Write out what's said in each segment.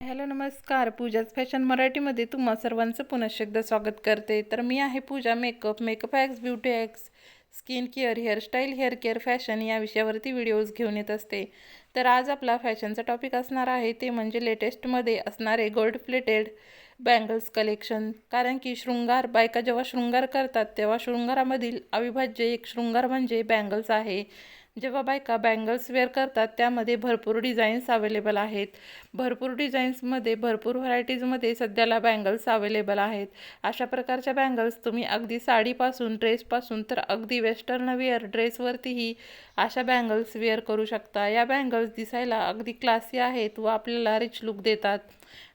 Hello नमस्कार. पूजाच fashion मराठीमध्ये तुम्हा सर्वांचं पुनश्च एकदा स्वागत करते. तर मी आहे पूजा मेकअप मेकअप ॲक्स beauty ॲक्स skin care hairstyle hair care fashion या विषयावरती व्हिडिओज घेऊन येत असते. तर आज आपला फॅशनचा टॉपिक असणार आहे. ते म्हणजे लेटेस्टमध्ये असणारे गोल्ड प्लेटेड बँगल्स कलेक्शन कारण की शृंगार बायका जेव्हा शृंगार करतात तेव्हा शृंगारामधील अविभाज्य एक शृंगार म्हणजे बँगल्स आहे. जेव्हा बायका बँगल्स वेअर करतात त्यामध्ये भरपूर डिझाईन्स अवेलेबल आहेत. भरपूर डिझाईन्समध्ये भरपूर व्हरायटीजमध्ये सध्याला बँगल्स अवेलेबल आहेत. अशा प्रकारच्या बँगल्स तुम्ही अगदी साडीपासून ड्रेसपासून तर अगदी वेस्टर्न वेअर ड्रेसवरतीही अशा बँगल्स वेअर करू शकता. या बँगल्स दिसायला अगदी क्लासी आहेत व आपल्याला रिच लुक देतात.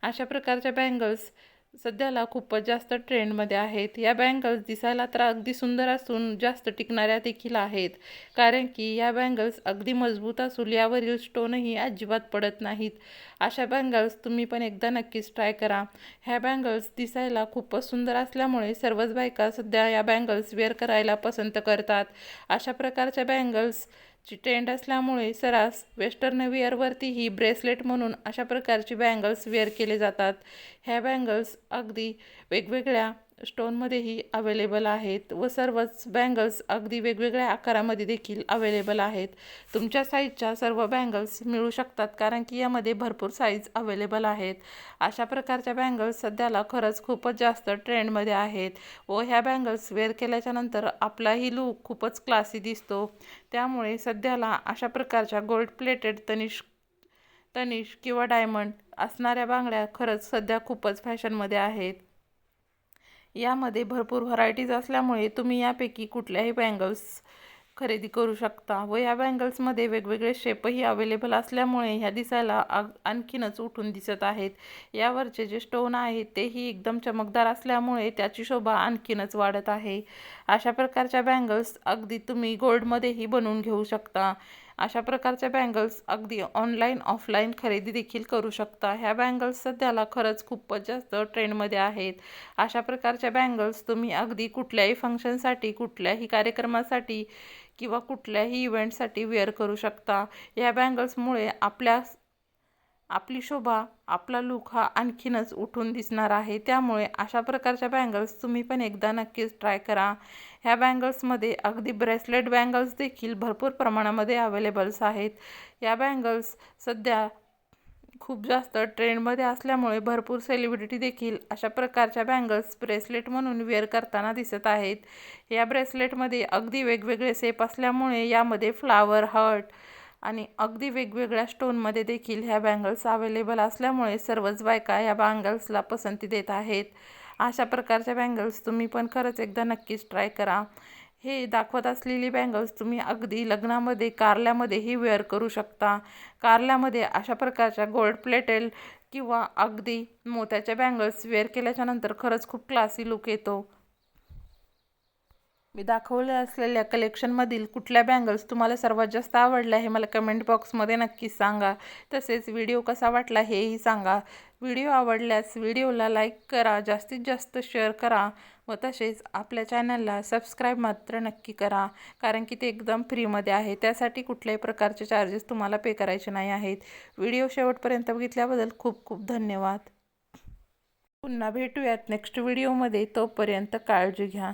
अशा प्रकारच्या बँगल्स सध्याला खूपच जास्त ट्रेंडमध्ये आहेत. या बँगल्स दिसायला तर अगदी सुंदर असून जास्त टिकणाऱ्या देखील आहेत. कारण की या बँगल्स अगदी मजबूत असून यावरील स्टोनही अजिबात पडत नाहीत. अशा बँगल्स तुम्ही पण एकदा नक्कीच ट्राय करा. ह्या बँगल्स दिसायला खूपच सुंदर असल्यामुळे सर्वच बायका सध्या या बँगल्स वेअर करायला पसंत करतात. अशा प्रकारच्या बँगल्स ची ट्रेंड असल्यामुळे सरास वेस्टर्न वेअरवरतीही ब्रेसलेट म्हणून अशा प्रकारची बँगल्स वेअर केले जातात. ह्या बँगल्स अगदी वेगवेगळ्या स्टोनमध्येही अवेलेबल आहेत व सर्वच बँगल्स अगदी वेगवेगळ्या आकारामध्ये देखील अवेलेबल आहेत. तुमच्या साईजच्या सर्व बँगल्स मिळू शकतात कारण की यामध्ये भरपूर साईज अवेलेबल आहेत. अशा प्रकारच्या बँगल्स सध्याला खरंच खूपच जास्त ट्रेंडमध्ये आहेत व ह्या बँगल्स वेअर केल्याच्यानंतर आपलाही लूक खूपच क्लासी दिसतो. त्यामुळे सध्याला अशा प्रकारच्या गोल्ड प्लेटेड तनिष तनिष किंवा डायमंड असणाऱ्या बांगड्या खरंच सध्या खूपच फॅशनमध्ये आहेत. यामध्ये भरपूर व्हरायटीज असल्यामुळे तुम्ही यापैकी कुठल्याही बँगल्स खरेदी करू शकता व या बँगल्समध्ये वेगवेगळे शेपही अवेलेबल असल्यामुळे ह्या दिसायला आणखीनच उठून दिसत आहेत. यावरचे जे स्टोन आहेत तेही एकदम चमकदार असल्यामुळे त्याची शोभा आणखीनच वाढत आहे. अशा प्रकारच्या बँगल्स अगदी तुम्ही गोल्डमध्येही बनवून घेऊ शकता. अशा प्रकारच्या बँगल्स अगदी ऑनलाईन ऑफलाईन खरेदी देखील करू शकता. ह्या बँगल्स सध्याला खरंच खूपच जास्त ट्रेंडमध्ये आहेत. अशा प्रकारच्या बँगल्स तुम्ही अगदी कुठल्याही फंक्शनसाठी कुठल्याही कार्यक्रमासाठी किंवा कुठल्याही इव्हेंटसाठी वेअर करू शकता. या बँगल्समुळे आपल्या आपली शोभा आपला लुक हा आणखीनच उठून दिसणार आहे. त्यामुळे अशा प्रकारच्या बँगल्स तुम्ही पण एकदा नक्कीच ट्राय करा. ह्या बँगल्समध्ये अगदी ब्रेसलेट बँगल्स देखील भरपूर प्रमाणामध्ये अवेलेबल्स आहेत. या बँगल्स सध्या खूप जास्त ट्रेंडमध्ये असल्यामुळे भरपूर सेलिब्रिटी देखील अशा प्रकारच्या बँगल्स ब्रेसलेट म्हणून वेअर करताना दिसत आहेत. या ब्रेसलेटमध्ये अगदी वेगवेगळे सेप असल्यामुळे यामध्ये फ्लावर हर्ट आणि अगदी वेगवेगळ्या स्टोनमध्ये देखील ह्या बँगल्स अवेलेबल असल्यामुळे सर्वच बायका या बँगल्सला पसंती देत आहेत. अशा प्रकारच्या बँगल्स तुम्ही पण खरंच एकदा नक्कीच ट्राय करा. हे दाखवत असलेली बँगल्स तुम्ही अगदी लग्नामध्ये कारल्यामध्येही वेअर करू शकता. कारल्यामध्ये अशा प्रकारच्या गोल्ड प्लेटेल किंवा अगदी मोत्याच्या बँगल्स वेअर केल्याच्यानंतर खरंच खूप क्लासी लुक येतो. मी दाखवले असलेल्या कलेक्शनमधील कुठल्या बँगल्स तुम्हाला सर्वात जास्त आवडल्या हे मला कमेंट बॉक्समध्ये नक्कीच सांगा. तसेच व्हिडिओ कसा वाटला हेही सांगा. व्हिडिओ आवडल्यास व्हिडिओला लाईक करा जास्तीत जास्त शेअर करा व तसेच आपल्या चॅनलला सबस्क्राईब मात्र नक्की करा. कारण की ते एकदम फ्रीमध्ये आहे. त्यासाठी कुठल्याही प्रकारचे चार्जेस तुम्हाला पे करायचे नाही आहेत. व्हिडिओ शेवटपर्यंत बघितल्याबद्दल खूप खूप धन्यवाद. पुन्हा भेटूयात नेक्स्ट व्हिडिओमध्ये तोपर्यंत काळजी घ्या.